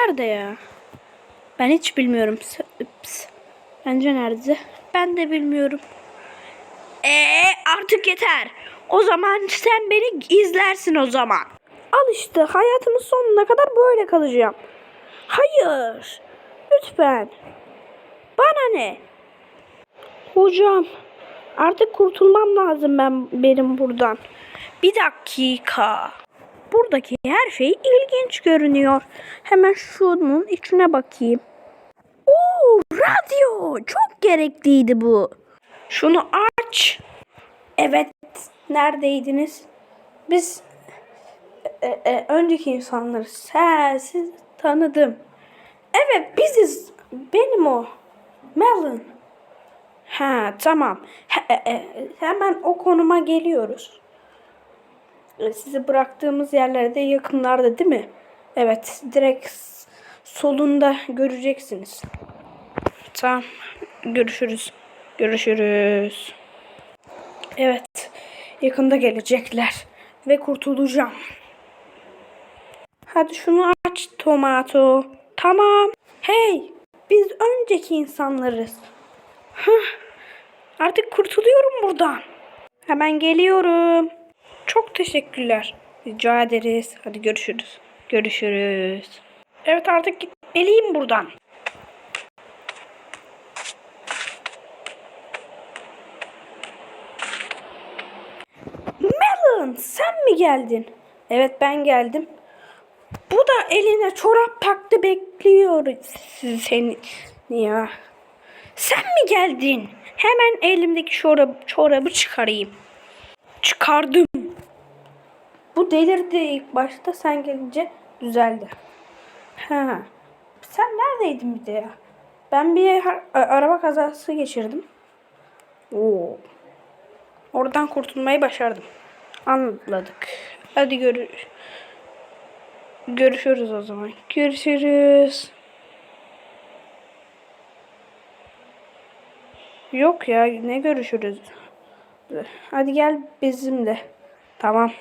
nerede ya? Ben hiç bilmiyorum. Ups. Bence nerede? Ben de bilmiyorum. Ee artık yeter. O zaman sen beni izlersin o zaman. Al işte hayatımın sonuna kadar böyle kalacağım. Hayır. Lütfen. Bana ne? Hocam artık kurtulmam lazım ben benim buradan. Bir dakika. Buradaki her şey ilginç görünüyor. Hemen şunun içine bakayım. Oo, radyo. Çok gerekliydi bu. Şunu aç. Evet, neredeydiniz? Biz e, e, önceki insanlarız. He, siz tanıdım. Evet, biziz. Benim o. Melon. Ha, tamam. He- e, e, hemen o konuma geliyoruz. E, Sizi bıraktığımız yerlerde yakınlarda değil mi? Evet, direkt solunda göreceksiniz. Tamam. Görüşürüz. Görüşürüz. Evet. Yakında gelecekler. Ve kurtulacağım. Hadi şunu aç tomato. Tamam. Hey. Biz önceki insanlarız. Hah. Artık kurtuluyorum buradan. Hemen geliyorum. Çok teşekkürler. Rica ederiz. Hadi görüşürüz. Görüşürüz. Evet artık gitmeliyim buradan. Melon sen mi geldin? Evet ben geldim. Bu da eline çorap taktı bekliyor seni ya. Sen mi geldin? Hemen elimdeki çorabı, çorabı çıkarayım. Çıkardım. Bu delirdi ilk başta sen gelince düzeldi. Ha. Sen neredeydin bir de ya? Ben bir araba kazası geçirdim. Oo. Oradan kurtulmayı başardım. Anladık. Hadi görü görüşürüz o zaman. Görüşürüz. Yok ya ne görüşürüz. Hadi gel bizimle. Tamam.